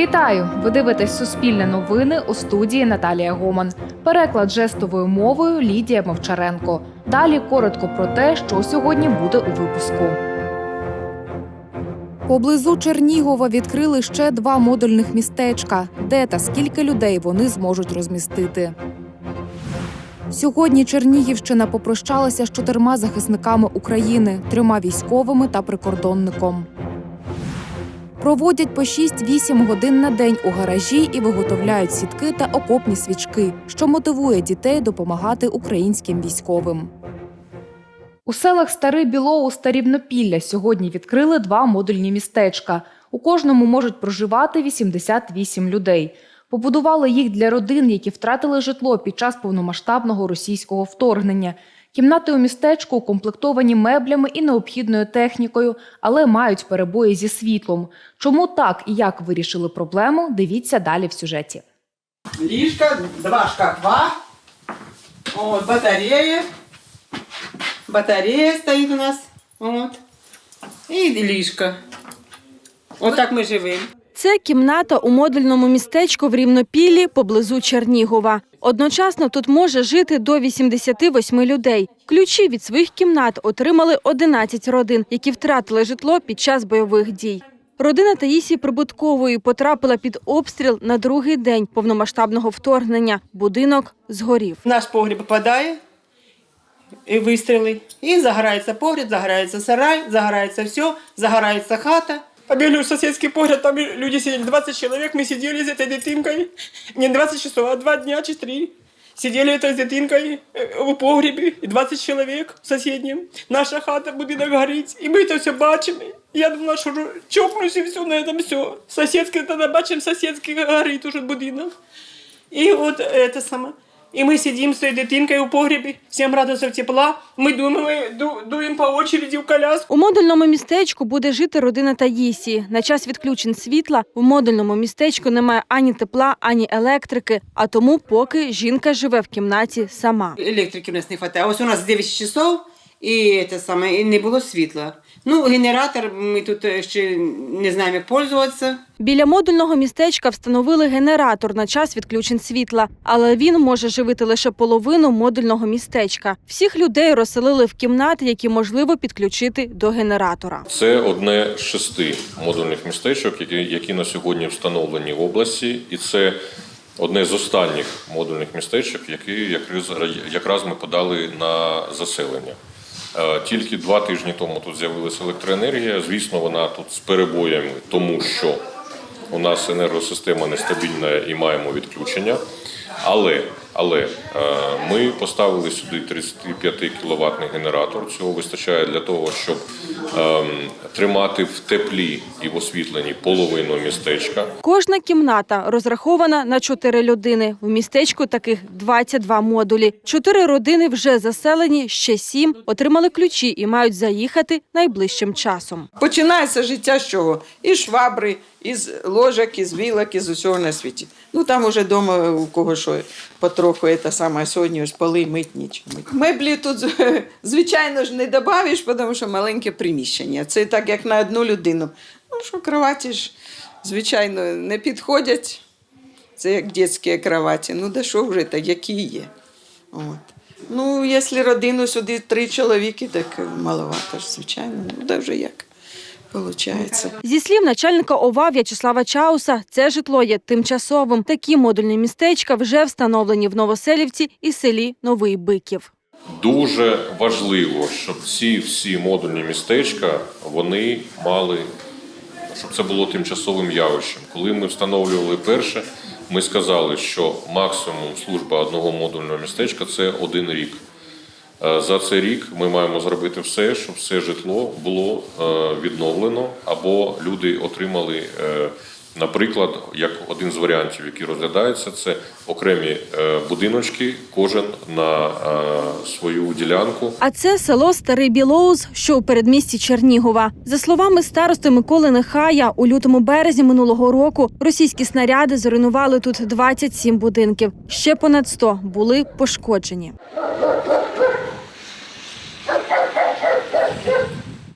Вітаю! Ви дивитесь Суспільне новини у студії Наталія Гоман. Переклад жестовою мовою Лідія Мовчаренко. Далі коротко про те, що сьогодні буде у випуску. Поблизу Чернігова відкрили ще два модульних містечка. Де та скільки людей вони зможуть розмістити. Сьогодні Чернігівщина попрощалася з чотирма захисниками України, трьома військовими та прикордонником. Проводять по 6-8 годин на день у гаражі і виготовляють сітки та окопні свічки, що мотивує дітей допомагати українським військовим. У селах Старий Білоус та Рівнопілля сьогодні відкрили два модульні містечка. У кожному можуть проживати 88 людей. Побудували їх для родин, які втратили житло під час повномасштабного російського вторгнення. Кімнати у містечку укомплектовані меблями і необхідною технікою, але мають перебої зі світлом. Чому так і як вирішили проблему? Дивіться далі в сюжеті. Лишка, два шкафа, вот, батарея, батарея стоит у нас, вот, и лишка. Вот так мы живем. Це кімната у модульному містечку в Рівнопіллі поблизу Чернігова. Одночасно тут може жити до 88 людей. Ключі від своїх кімнат отримали 11 родин, які втратили житло під час бойових дій. Родина Таїсії Прибуткової потрапила під обстріл на другий день повномасштабного вторгнення. Будинок згорів. Наш погреб попадає, і вистріли, і загорається погреб, загорається сарай, загорається все, загорається хата. Побігли в сусідський погреб, там люди сиділи, 20 чоловік, ми сиділи з цією дитинкою, не 20 часов, а 2 дня чи 3. Сиділи з дитинкою е, у погребі, і 20 чоловік в сусіднім. Наша хата, будинок горить, і ми це все бачимо. Я думала, що чокнусь все, на цьому все. Сусідський, тоді бачимо, сусідський горить уже будинок. І от це саме. І ми сидимо з цією дитинкою у погребі, 7 градусів тепла. Ми думаємо, ду- дуємо по очереді в коляску. У модульному містечку буде жити родина Таїсії. На час відключень світла в модульному містечку немає ані тепла, ані електрики, а тому поки жінка живе в кімнаті сама. Електрики у нас не вистачає. Ось у нас 9 часов, і це саме, і не було світла. Ну, генератор, ми тут е, ще не знаємо, як пользуватися. Біля модульного містечка встановили генератор на час відключень світла, але він може живити лише половину модульного містечка. Всіх людей розселили в кімнати, які можливо підключити до генератора. Це одне з шести модульних містечок, які, які на сьогодні встановлені в області, і це одне з останніх модульних містечок, які якраз, якраз ми подали на заселення. Е, Тільки два тижні тому тут з'явилася електроенергія. Звісно, вона тут з перебоями, тому що у нас енергосистема нестабільна і маємо відключення. Але, але е, ми поставили сюди 35 кіловатний генератор. Цього вистачає для того, щоб тримати в теплі і в освітленні половину містечка. Кожна кімната розрахована на чотири людини. В містечку таких 22 модулі. Чотири родини вже заселені, ще сім отримали ключі і мають заїхати найближчим часом. Починається життя з чого? Із швабри, із ложок, із вілок, із усього на світі. Ну там уже вдома у кого що потроху це саме, сьогодні ось поли мить нічого. Меблі тут, звичайно ж, не додаєш, тому що маленьке приміщення. Це так, як на одну людину. Ну що кроваті ж, звичайно, не підходять. Це як дитячі кроваті. Ну, да що вже так, які є. От. Ну, якщо родину сюди три чоловіки, так маловато ж, звичайно. Ну, да вже як. Получається. Зі слів начальника ОВА В'ячеслава Чауса, це житло є тимчасовим. Такі модульні містечка вже встановлені в Новоселівці і селі Новий Биків. Дуже важливо, щоб ці всі модульні містечка вони мали, щоб це було тимчасовим явищем. Коли ми встановлювали перше, ми сказали, що максимум служба одного модульного містечка це один рік. Е, За цей рік ми маємо зробити все, щоб все житло було е, відновлено, або люди отримали, е, наприклад, як один з варіантів, який розглядається, це окремі будиночки, кожен на свою ділянку. А це село Старий Білоус, що у передмісті Чернігова. За словами старости Миколи Нехая, у лютому березні минулого року російські снаряди зруйнували тут 27 будинків. Ще понад 100 були пошкоджені.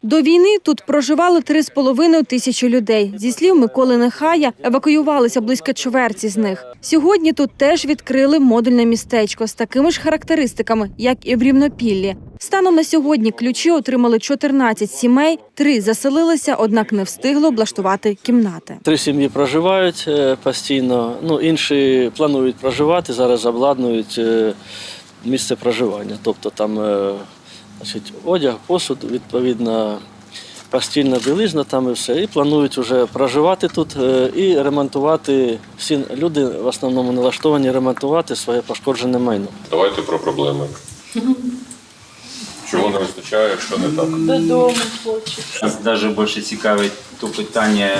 До війни тут проживали 3,5 тисячі людей. Зі слів Миколи Нехая, евакуювалися близько чверті з них. Сьогодні тут теж відкрили модульне містечко з такими ж характеристиками, як і в Рівнопіллі. Станом на сьогодні ключі отримали 14 сімей, три заселилися, однак не встигли облаштувати кімнати. Три сім'ї проживають е, постійно, ну інші планують проживати, зараз обладнують е, місце проживання. Тобто там е, значить, одяг, посуд, відповідно, постільна білизна там і все. І планують вже проживати тут е, і ремонтувати. Всі люди в основному налаштовані ремонтувати своє пошкоджене майно. Давайте про проблеми. Чого не вистачає, що не так? Нас навіть більше цікавить то питання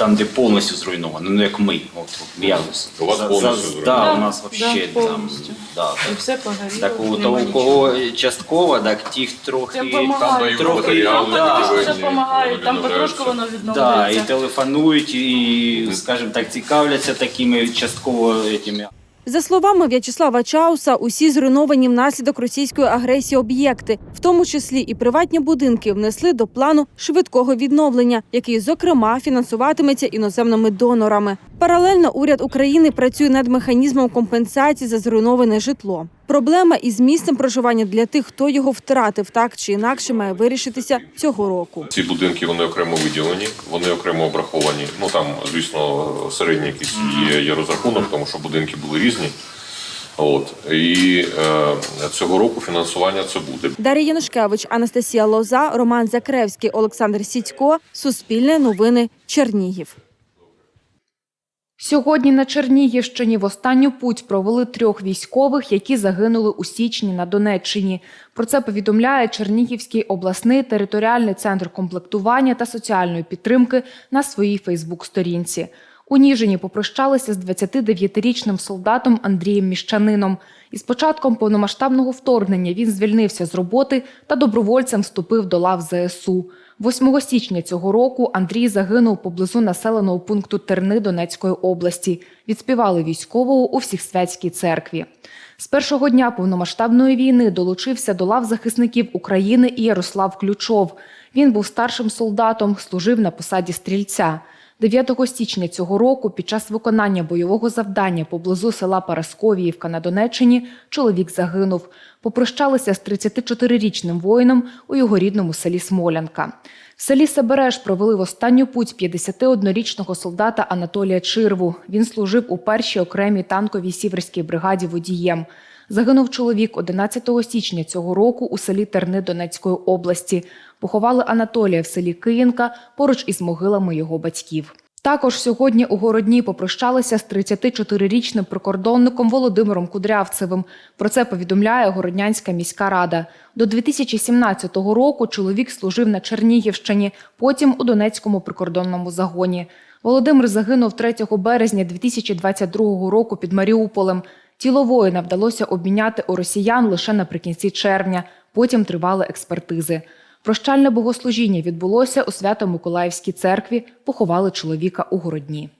там, де повністю зруйновано, ну як ми. От, от, я, У вас за- повністю за- зруйновано? Да, у нас взагалі там. Да, так. Все погоріло. Так, у, то, у кого частково, так тих трохи. Там помагають. дають Трохи, матеріали, да. Все допомагають, там потрошку воно Да, і відновлюється. телефонують, і, скажімо так, цікавляться такими частково этими. За словами В'ячеслава Чауса, усі зруйновані внаслідок російської агресії об'єкти, в тому числі і приватні будинки, внесли до плану швидкого відновлення, який, зокрема, фінансуватиметься іноземними донорами. Паралельно уряд України працює над механізмом компенсації за зруйноване житло. Проблема із місцем проживання для тих, хто його втратив, так чи інакше має вирішитися цього року. Ці будинки вони окремо виділені, вони окремо обраховані. Ну там, звісно, середній якийсь є, є розрахунок, тому що будинки були різні. От і е, цього року фінансування це буде. Дар'я Янушкевич, Анастасія Лоза, Роман Закревський, Олександр Сідько. Суспільне новини. Чернігів. Сьогодні на Чернігівщині в останню путь провели трьох військових, які загинули у січні на Донеччині. Про це повідомляє Чернігівський обласний територіальний центр комплектування та соціальної підтримки на своїй Фейсбук-сторінці. У Ніжині попрощалися з 29-річним солдатом Андрієм Міщанином. Із початком повномасштабного вторгнення він звільнився з роботи та добровольцем вступив до лав ЗСУ. 8 січня цього року Андрій загинув поблизу населеного пункту Терни Донецької області. Відспівали військового у Всіх-Святській церкві. З першого дня повномасштабної війни долучився до лав захисників України і Ярослав Ключов. Він був старшим солдатом, служив на посаді стрільця. 9 січня цього року під час виконання бойового завдання поблизу села Парасковіївка на Донеччині чоловік загинув. Попрощалися з 34-річним воїном у його рідному селі Смолянка. В селі Себереш провели в останню путь 51-річного солдата Анатолія Чирву. Він служив у першій окремій танковій сіверській бригаді водієм. Загинув чоловік 11 січня цього року у селі Терни Донецької області. Поховали Анатолія в селі Київка поруч із могилами його батьків. Також сьогодні у Городні попрощалися з 34-річним прикордонником Володимиром Кудрявцевим. Про це повідомляє Городнянська міська рада. До 2017 року чоловік служив на Чернігівщині, потім у Донецькому прикордонному загоні. Володимир загинув 3 березня 2022 року під Маріуполем. Тіло воїна вдалося обміняти у росіян лише наприкінці червня. Потім тривали експертизи. Прощальне богослужіння відбулося у Свято-Миколаївській церкві. Поховали чоловіка у Городні.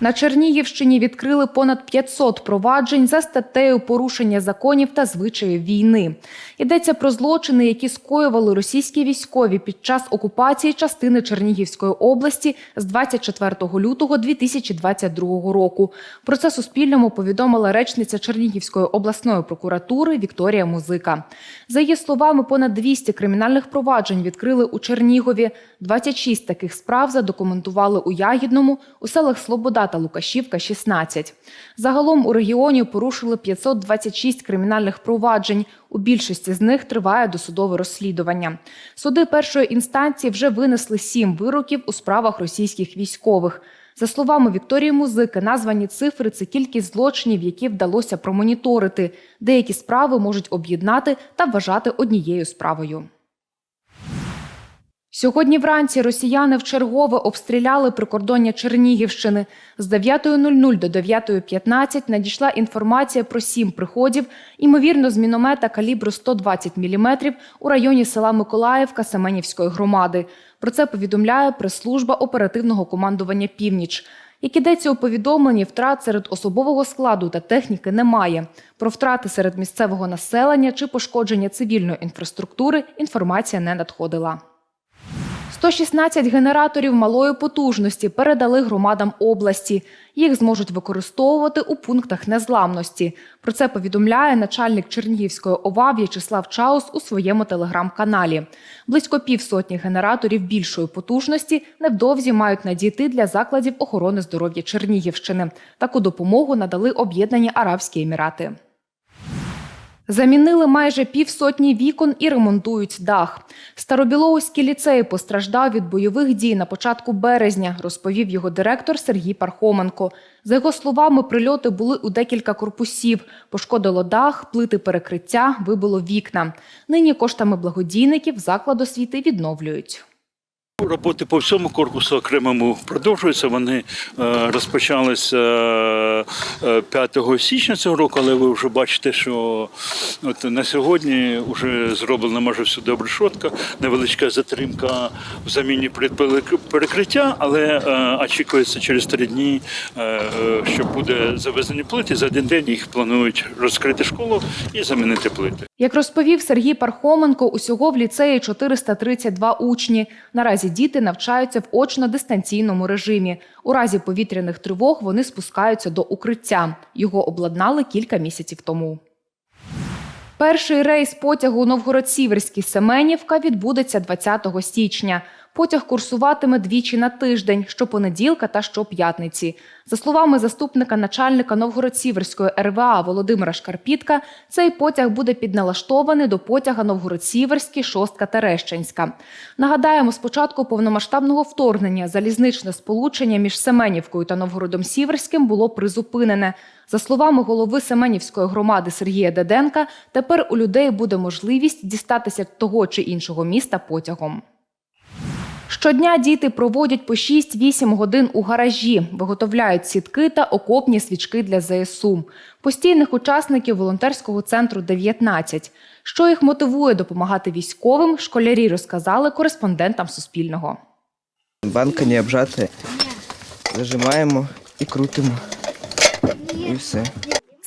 На Чернігівщині відкрили понад 500 проваджень за статтею порушення законів та звичаїв війни. Йдеться про злочини, які скоювали російські військові під час окупації частини Чернігівської області з 24 лютого 2022 року. Про це Суспільному повідомила речниця Чернігівської обласної прокуратури Вікторія Музика. За її словами, понад 200 кримінальних проваджень відкрили у Чернігові. 26 таких справ задокументували у Ягідному, у селах Слобода та Лукашівка – 16. Загалом у регіоні порушили 526 кримінальних проваджень. У більшості з них триває досудове розслідування. Суди першої інстанції вже винесли сім вироків у справах російських військових. За словами Вікторії Музики, названі цифри це кількість злочинів, які вдалося промоніторити. Деякі справи можуть об'єднати та вважати однією справою. Сьогодні вранці росіяни вчергове обстріляли прикордоння Чернігівщини. З 9.00 до 9.15 надійшла інформація про сім приходів, ймовірно, з міномета калібру 120 мм у районі села Миколаївка Семенівської громади. Про це повідомляє прес-служба оперативного командування Північ. Як ідеться у повідомленні, втрат серед особового складу та техніки немає. Про втрати серед місцевого населення чи пошкодження цивільної інфраструктури інформація не надходила. 116 генераторів малої потужності передали громадам області. Їх зможуть використовувати у пунктах незламності. Про це повідомляє начальник Чернігівської ОВА В'ячеслав Чаус у своєму телеграм-каналі. Близько півсотні генераторів більшої потужності невдовзі мають надійти для закладів охорони здоров'я Чернігівщини. Таку допомогу надали Об'єднані Арабські Емірати. Замінили майже півсотні вікон і ремонтують дах. Старобілоуський ліцей постраждав від бойових дій на початку березня, розповів його директор Сергій Пархоменко. За його словами, прильоти були у декілька корпусів. Пошкодило дах, плити перекриття, вибило вікна. Нині коштами благодійників заклад освіти відновлюють. Роботи по всьому корпусу окремому продовжуються. Вони е, розпочалися е, 5 січня цього року, але ви вже бачите, що от на сьогодні вже зроблена майже всюди обрешотка, невеличка затримка в заміні перекриття, але е, очікується через три дні, е, е, що буде завезені плити. За один день їх планують розкрити школу і замінити плити. Як розповів Сергій Пархоменко, усього в ліцеї 432 учні. Наразі діти навчаються в очно-дистанційному режимі. У разі повітряних тривог вони спускаються до укриття. Його обладнали кілька місяців тому. Перший рейс потягу Новгород-Сіверський Семенівка відбудеться 20 січня. Потяг курсуватиме двічі на тиждень, щопонеділка та щоп'ятниці. За словами заступника начальника Новгород-Сіверської РВА Володимира Шкарпітка, цей потяг буде підналаштований до потяга Новгород-Сіверський, Шостка Терещенська. Нагадаємо, з початку повномасштабного вторгнення залізничне сполучення між Семенівкою та Новгородом Сіверським було призупинене. За словами голови Семенівської громади Сергія Деденка, тепер у людей буде можливість дістатися того чи іншого міста потягом. Щодня діти проводять по 6-8 годин у гаражі, виготовляють сітки та окопні свічки для ЗСУ. Постійних учасників волонтерського центру 19. Що їх мотивує допомагати військовим, школярі розказали кореспондентам Суспільного. Банка не обжата. Зажимаємо і крутимо. І все.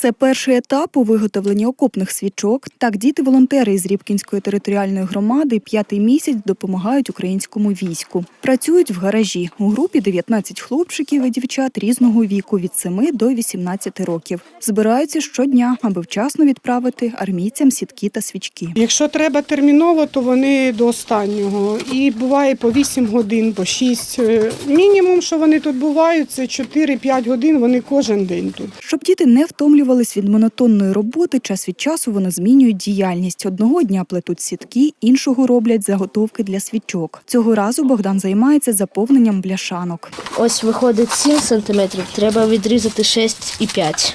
Це перший етап у виготовленні окопних свічок. Так, діти-волонтери із Рібкінської територіальної громади п'ятий місяць допомагають українському війську. Працюють в гаражі. У групі 19 хлопчиків і дівчат різного віку від 7 до 18 років. Збираються щодня, аби вчасно відправити армійцям сітки та свічки. Якщо треба терміново, то вони до останнього. І буває по 8 годин, по 6. Е, Мінімум, що вони тут бувають, це 4-5 годин, вони кожен день тут. Щоб діти не втомлювались від монотонної роботи, час від часу вони змінюють діяльність. Одного дня плетуть сітки, іншого роблять заготовки для свічок. Цього разу Богдан займається заповненням бляшанок. Ось виходить 7 сантиметрів, треба відрізати 6,5,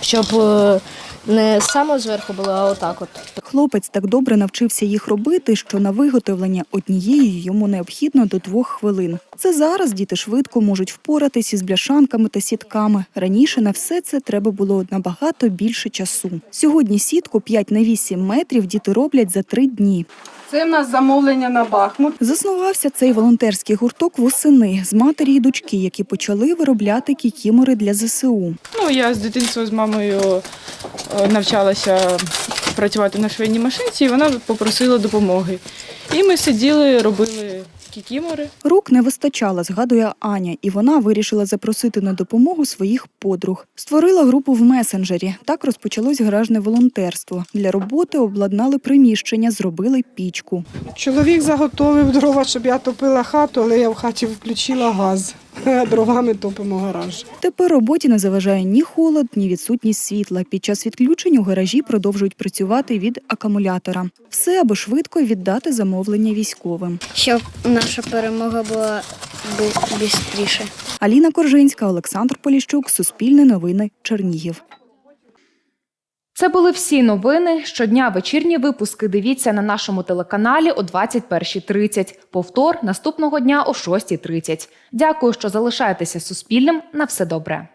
щоб е, не саме зверху було, а отак от. Хлопець так добре навчився їх робити, що на виготовлення однієї йому необхідно до двох хвилин. Це зараз діти швидко можуть впоратись із бляшанками та сітками. Раніше на все це треба було набагато більше часу. Сьогодні сітку 5 на 8 метрів діти роблять за три дні. Це в нас замовлення на Бахмут. Заснувався цей волонтерський гурток восени з матері й дочки, які почали виробляти кікімори для ЗСУ. Ну, я з дитинства з мамою е, навчалася працювати на швейній машинці, і вона попросила допомоги. І ми сиділи, робили кікімори. Рук не вистачало, згадує Аня, і вона вирішила запросити на допомогу своїх подруг. Створила групу в месенджері. Так розпочалось гаражне волонтерство. Для роботи обладнали приміщення, зробили пічку. Чоловік заготовив дрова, щоб я топила хату, але я в хаті включила газ. Дровами топимо гараж. Тепер роботі не заважає ні холод, ні відсутність світла. Під час відключень у гаражі продовжують працювати від акумулятора. Все, аби швидко віддати замовлення військовим. Щоб наша перемога була швидше. Аліна Коржинська, Олександр Поліщук, Суспільне новини, Чернігів. Це були всі новини. Щодня вечірні випуски дивіться на нашому телеканалі о 21.30. Повтор наступного дня о 6.30. Дякую, що залишаєтеся Суспільним. На все добре.